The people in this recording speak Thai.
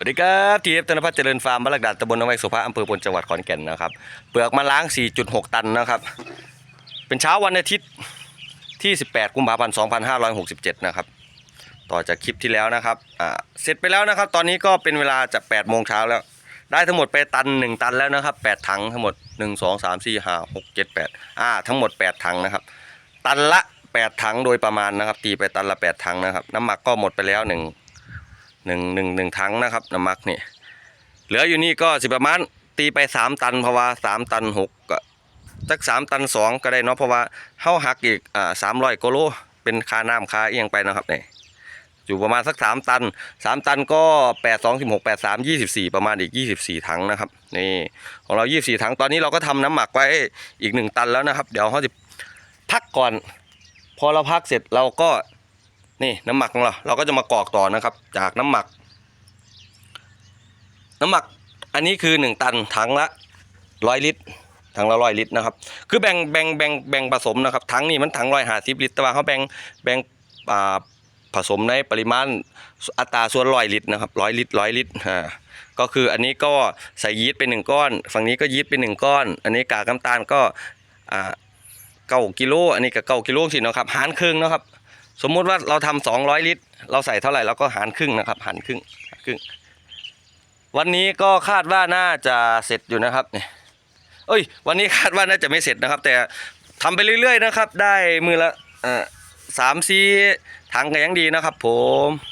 สวัสดีครับทีเอฟธนพัฒน์เจริญฟาร์มบ้านหลักดัดตำบลหนองไม้โสุภาอำเภอพลจังหวัดขอนแก่นนะครับ เปลือกมะล้าง 4.6 ตันนะครับ เป็นเช้าวันอาทิตย์ที่ 18 กุมภาพันธ์ 2567 นะครับ ต่อจากคลิปที่แล้วนะครับ อ่า เสร็จไปแล้วนะครับ ตอนนี้ก็เป็นเวลาจะ8โมงเช้าแล้ว ได้ทั้งหมดไปตัน 1 ตันแล้วนะครับ 8 ถังทั้งหมด 1 2 3 4 5 6 7 8 อ่า ทั้งหมด 8 ถังนะครับ ตันละ 8 ถังโดยประมาณนะครับ ตีไปตันละ 8 ถังนะครับ น้ำหมักก็หมดไปแล้ว 1 หนึ่งหนึ่งหนึ่งถังนะครับน้ำหมักนี่เหลืออยู่นี่ก็สิประมาณตีไปสามตันเพราะว่าสามตันหกก็สักสามตันสองก็ได้เนาะเพราะว่าเฮาหักอีกอ่าสามร้อยกิโลเป็นค่าน้ำค่าเอียงไปนะครับเนี่ยอยู่ประมาณสักสามตันสามตันก็แปดสองสิบหกแปดสามยี่สิบสี่ประมาณอีกยี่สิบสี่ถังนะครับนี่ของเรายี่สิบสี่ถังตอนนี้เราก็ทำน้ำหมักไว้อีกหนึ่งตันแล้วนะครับ เดี๋ยวเขาจะพักก่อน พอเราพักเสร็จเราก็ นี่น้ำหมักของเราเราก็จะมากรอกต่อนะครับ จากน้ำหมัก น้ำหมักอันนี้คือหนึ่งตันถังละร้อยลิตรถังละร้อยลิตรนะครับ คือแบ่งแบ่งแบ่งแบ่งผสมนะครับถังนี่มันถังร้อยห้าสิบลิตรแต่ว่าเขาแบ่งแบ่งอ่าผสมในปริมาณอัตราส่วนร้อยลิตรนะครับร้อยลิตรร้อยลิตรอ่าก็คืออันนี้ก็ใส่ยีสต์ไปหนึ่งก้อน ฝั่งนี้ก็ยีสต์ไปหนึ่งก้อน อันนี้กากน้ำตาลก็อ่าเก้ากิโลอันนี้ก็เก้ากิโลสินะครับหารครึ่งนะครับ สมมุติว่าเราทำสองร้อยลิตร เราใส่เท่าไหร่เราก็หารครึ่งนะครับหารครึ่งครึ่ง วันนี้ก็คาดว่าน่าจะเสร็จอยู่นะครับเนี่ยเอ้ย วันนี้คาดว่าน่าจะไม่เสร็จนะครับ แต่ทำไปเรื่อยๆนะครับ ได้มือละเออสามซีถังก็ยังดีนะครับผม